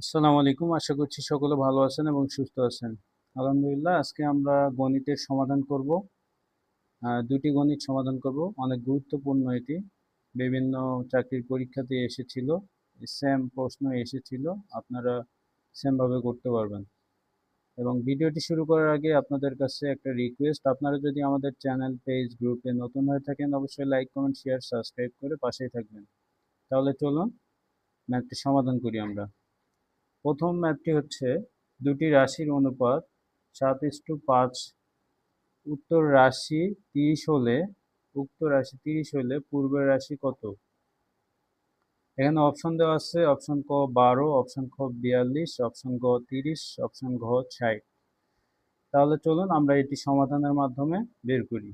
আসসালামু আলাইকুম। আশা করছি সকলে ভালো আছেন এবং সুস্থ আছেন। আলহামদুলিল্লাহ, আজকে আমরা গণিতের সমাধান করব। দুটি গণিত সমাধান করব। অনেক গুরুত্বপূর্ণ এটি। বিভিন্ন চাকরির পরীক্ষাতে এসেছিল। সেম প্রশ্ন এসেছিল। আপনারা সেমভাবে করতে পারবেন। এবং ভিডিওটি শুরু করার আগে আপনাদের কাছে একটা রিকোয়েস্ট আপনারা যদি আমাদের চ্যানেল পেজ গ্রুপে নতুন হয়ে থাকেন, অবশ্যই লাইক কমেন্ট শেয়ার সাবস্ক্রাইব করে পাশেই থাকবেন। তাহলে চলুন, ম্যাথটি সমাধান করি আমরা। প্রথম ম্যাপটি হচ্ছে দুটি রাশির অনুপাত, সাত ইস্টু পাঁচ। উত্তর রাশি তিরিশ হলে, উক্ত রাশি তিরিশ হলে পূর্বের রাশি কত? এখানে অপশন দেওয়া আছে অপশন ক বারো অপশন খ বিয়াল্লিশ অপশন গ তিরিশ অপশন ঘ ষাট। তাহলে চলুন আমরা এটি সমাধানের মাধ্যমে বের করি।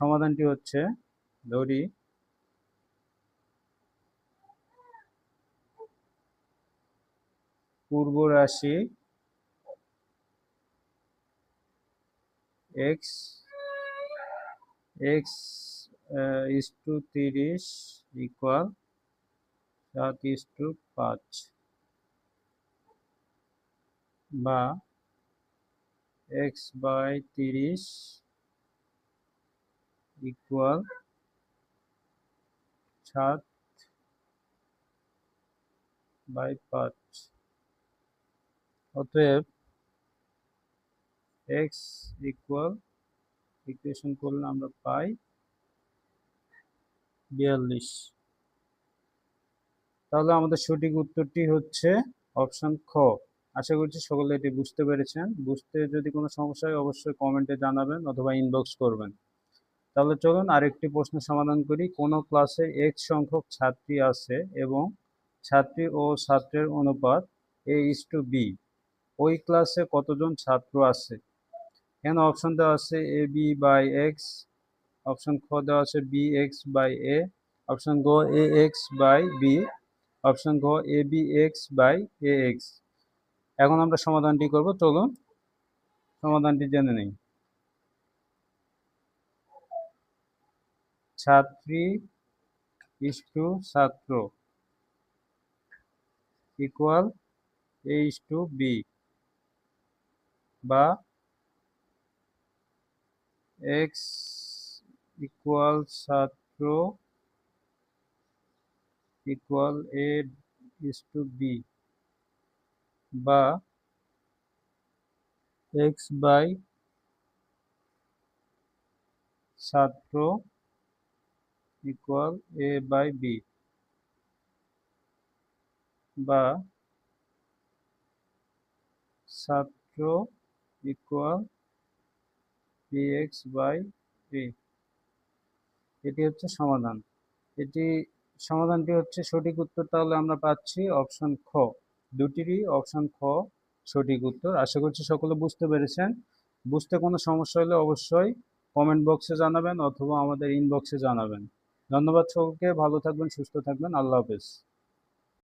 সমাধানটি হচ্ছে, ধরি পূর্ব রাশি এক্স এক্স ইস টু তিরিশ ইকুয়াল সাত ইস টু পাঁচ বা এক্স বাই তিরিশ ইকুয়াল সাত বাই পাঁচ। অতএব এক্স ইকুয়াল ইকুয়েশন করলে আমরা পাই বিয়াল্লিশ। তাহলে আমাদের সঠিক উত্তরটি হচ্ছে অপশন খ। আশা করছি সকলে এটি বুঝতে পেরেছেন। বুঝতে যদি কোনো সমস্যা হয় অবশ্যই কমেন্টে জানাবেন অথবা ইনবক্স করবেন। তাহলে চলুন আরেকটি প্রশ্ন সমাধান করি। কোন ক্লাসে এক সংখ্যক ছাত্রী আছে এবং ছাত্রী ও ছাত্রের অনুপাত এ ইস টু বি ওই ক্লাসে কতজন ছাত্র আছে? এখানে অপশন দেওয়া আছে A B by X option খ দেওয়া আছে B X by A option গ A X by B option ঘ A B X by A X এখন আমরা সমাধানটি করব, চলুন। সমাধানটি জেনে নেই। ছাত্রী ইস টু ছাত্র equal A is to B বা এক্স ইকুয়াল ছাত্র equal A is to B বা এক্স বাই ছাত্র ইকুয়াল এ বাই বি বা ছাত্র equal B X by B এটি হচ্ছে সমাধান। এটি সমাধানটি হচ্ছে সঠিক উত্তর, তাহলে আমরা পাচ্ছি অপশন খ। দুটিরই অপশন খ সঠিক উত্তর। আশা করছি সকলে বুঝতে পেরেছেন। বুঝতে কোনো সমস্যা হলে অবশ্যই কমেন্ট বক্সে জানাবেন অথবা আমাদের ইনবক্সে জানাবেন। ধন্যবাদ সকলকে, ভালো থাকবেন, সুস্থ থাকবেন। আল্লাহ হাফেজ।